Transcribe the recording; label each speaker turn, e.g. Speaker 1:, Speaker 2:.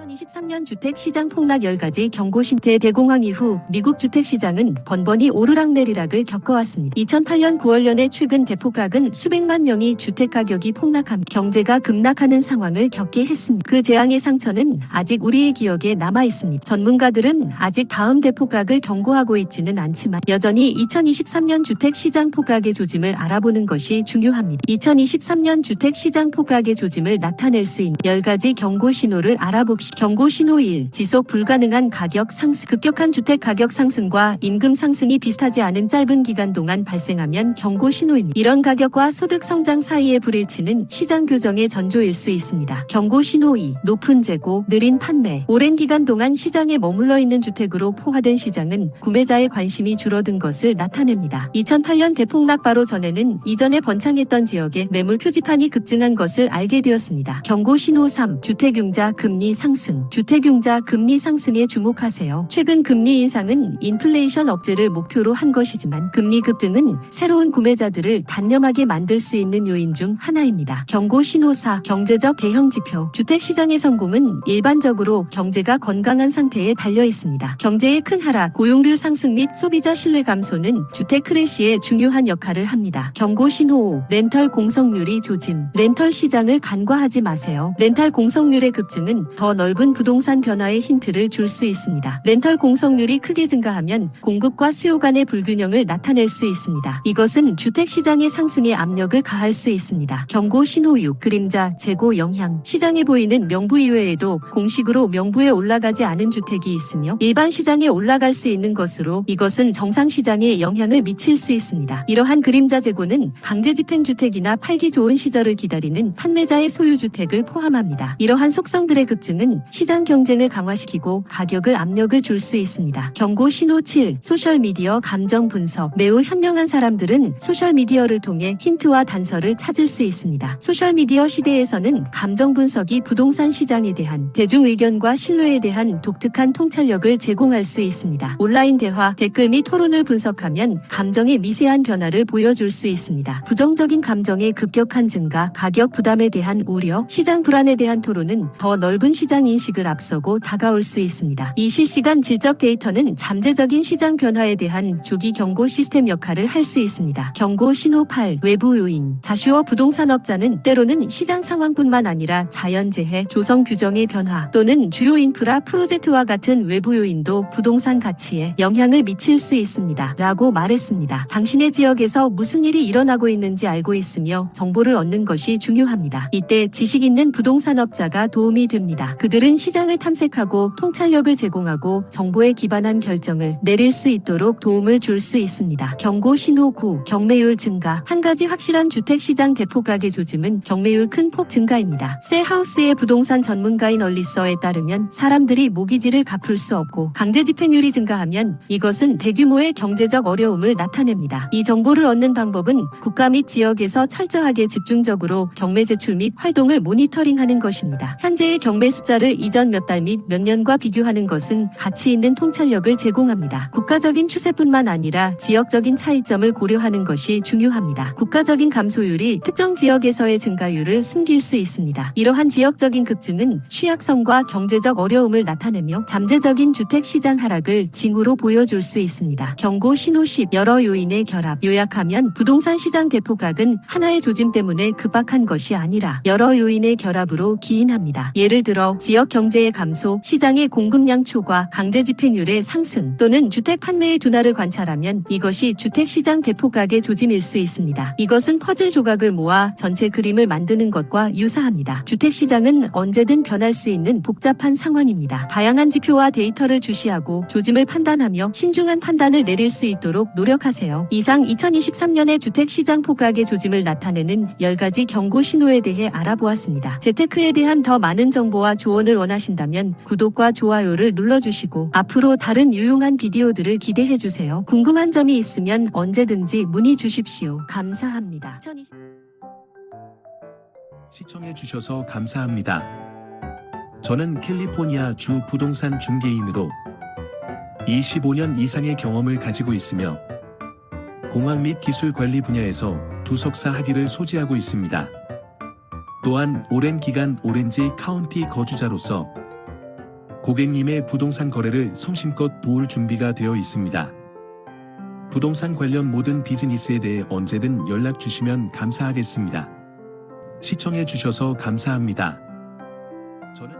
Speaker 1: 2023년 주택시장 폭락 10가지 경고신태 대공황 이후 미국 주택시장은 번번이 오르락내리락을 겪어왔습니다. 2008년 9월년의 최근 대폭락은 수백만 명이 주택가격이 폭락하며 경제가 급락하는 상황을 겪게 했습니다. 그 재앙의 상처는 아직 우리의 기억에 남아있습니다. 전문가들은 아직 다음 대폭락을 경고하고 있지는 않지만 여전히 2023년 주택시장 폭락의 조짐을 알아보는 것이 중요합니다. 2023년 주택시장 폭락의 조짐을 나타낼 수 있는 10가지 경고 신호를 알아봅시다. 경고 신호 1. 지속 불가능한 가격 상승. 급격한 주택 가격 상승과 임금 상승이 비슷하지 않은 짧은 기간 동안 발생하면 경고 신호입니다. 이런 가격과 소득 성장 사이의 불일치는 시장 교정의 전조일 수 있습니다. 경고 신호 2. 높은 재고, 느린 판매. 오랜 기간 동안 시장에 머물러 있는 주택으로 포화된 시장은 구매자의 관심이 줄어든 것을 나타냅니다. 2008년 대폭락 바로 전에는 이전에 번창했던 지역에 매물 표지판이 급증한 것을 알게 되었습니다. 경고 신호 3. 주택 융자 금리 상승. 주택융자 금리 상승에 주목하세요. 최근 금리 인상은 인플레이션 억제를 목표로 한 것이지만 금리 급등은 새로운 구매자들을 단념하게 만들 수 있는 요인 중 하나입니다. 경고 신호 4. 경제적 대형 지표. 주택시장의 성공은 일반적으로 경제가 건강한 상태에 달려 있습니다. 경제의 큰 하락, 고용률 상승 및 소비자 신뢰 감소는 주택 크래시에 중요한 역할을 합니다. 경고 신호 5. 렌털 공성률이 조짐. 렌털 시장을 간과하지 마세요. 렌탈 공성률의 급증은 더 넓은 부동산 변화의 힌트를 줄 수 있습니다. 렌털 공성률이 크게 증가하면 공급과 수요 간의 불균형을 나타낼 수 있습니다. 이것은 주택 시장의 상승에 압력을 가할 수 있습니다. 경고 신호 6. 그림자, 재고 영향. 시장에 보이는 명부 이외에도 공식으로 명부에 올라가지 않은 주택이 있으며 일반 시장에 올라갈 수 있는 것으로 이것은 정상 시장에 영향을 미칠 수 있습니다. 이러한 그림자 재고는 강제 집행 주택이나 팔기 좋은 시절을 기다리는 판매자의 소유 주택을 포함합니다. 이러한 속성들의 급증은 시장 경쟁을 강화시키고 가격을 압력을 줄 수 있습니다. 경고 신호 7. 소셜미디어 감정 분석. 매우 현명한 사람들은 소셜미디어를 통해 힌트와 단서를 찾을 수 있습니다. 소셜미디어 시대에서는 감정 분석이 부동산 시장에 대한 대중 의견과 신뢰에 대한 독특한 통찰력을 제공할 수 있습니다. 온라인 대화, 댓글 및 토론을 분석하면 감정의 미세한 변화를 보여줄 수 있습니다. 부정적인 감정의 급격한 증가, 가격 부담에 대한 우려, 시장 불안에 대한 토론은 더 넓은 시장 인식을 앞서고 다가올 수 있습니다. 이 실시간 질적 데이터는 잠재적인 시장 변화에 대한 조기 경고 시스템 역할을 할 수 있습니다. 경고 신호 8. 외부 요인. 자슈어 부동산업자는 때로는 시장 상황뿐만 아니라 자연재해, 조성 규정의 변화 또는 주요 인프라 프로젝트와 같은 외부 요인도 부동산 가치에 영향을 미칠 수 있습니다. 라고 말했습니다. 당신의 지역에서 무슨 일이 일어나고 있는지 알고 있으며 정보를 얻는 것이 중요합니다. 이때 지식 있는 부동산업자가 도움이 됩니다. 그들 은 시장을 탐색하고 통찰력을 제공하고 정보에 기반한 결정을 내릴 수 있도록 도움을 줄 수 있습니다. 경고 신호 9. 경매율 증가. 한 가지 확실한 주택시장 대폭락의 조짐은 경매율 큰 폭 증가입니다. 셀하우스의 부동산 전문가인 얼리서에 따르면 사람들이 모기지를 갚을 수 없고 강제 집행률이 증가하면 이것은 대규모의 경제적 어려움을 나타냅니다. 이 정보를 얻는 방법은 국가 및 지역에서 철저하게 집중적으로 경매 제출 및 활동을 모니터링하는 것입니다. 현재의 경매 숫자를 이전 몇 달 및 몇 년과 비교하는 것은 가치 있는 통찰력을 제공합니다. 국가적인 추세뿐만 아니라 지역적인 차이점을 고려하는 것이 중요합니다. 국가적인 감소율이 특정 지역에서의 증가율을 숨길 수 있습니다. 이러한 지역적인 급증은 취약성과 경제적 어려움을 나타내며 잠재적인 주택 시장 하락을 징후로 보여줄 수 있습니다. 경고 신호 10 여러 요인의 결합 요약하면 부동산 시장 대폭락은 하나의 조짐 때문에 급박한 것이 아니라 여러 요인의 결합으로 기인합니다. 예를 들어 지역 경제의 감소, 시장의 공급량 초과, 강제 집행률의 상승 또는 주택 판매의 둔화를 관찰하면 이것이 주택 시장 대폭락의 조짐일 수 있습니다. 이것은 퍼즐 조각을 모아 전체 그림을 만드는 것과 유사합니다. 주택 시장은 언제든 변할 수 있는 복잡한 상황입니다. 다양한 지표와 데이터를 주시하고 조짐을 판단하며 신중한 판단을 내릴 수 있도록 노력하세요. 이상 2023년의 주택 시장 폭락의 조짐을 나타내는 10가지 경고 신호에 대해 알아보았습니다. 재테크에 대한 더 많은 정보와 조언 을 원하신다면 구독과 좋아요를 눌러주시고 앞으로 다른 유용한 비디오들을 기대해 주세요. 궁금한 점이 있으면 언제든지 문의 주십시오. 감사합니다. 2020...
Speaker 2: 시청해 주셔서 감사합니다. 저는 캘리포니아 주 부동산 중개인으로 25년 이상의 경험을 가지고 있으며 공학 및 기술 관리 분야에서 두 석사 학위를 소지하고 있습니다. 또한 오랜 기간 오렌지 카운티 거주자로서 고객님의 부동산 거래를 성심껏 도울 준비가 되어 있습니다. 부동산 관련 모든 비즈니스에 대해 언제든 연락 주시면 감사하겠습니다. 시청해 주셔서 감사합니다. 저는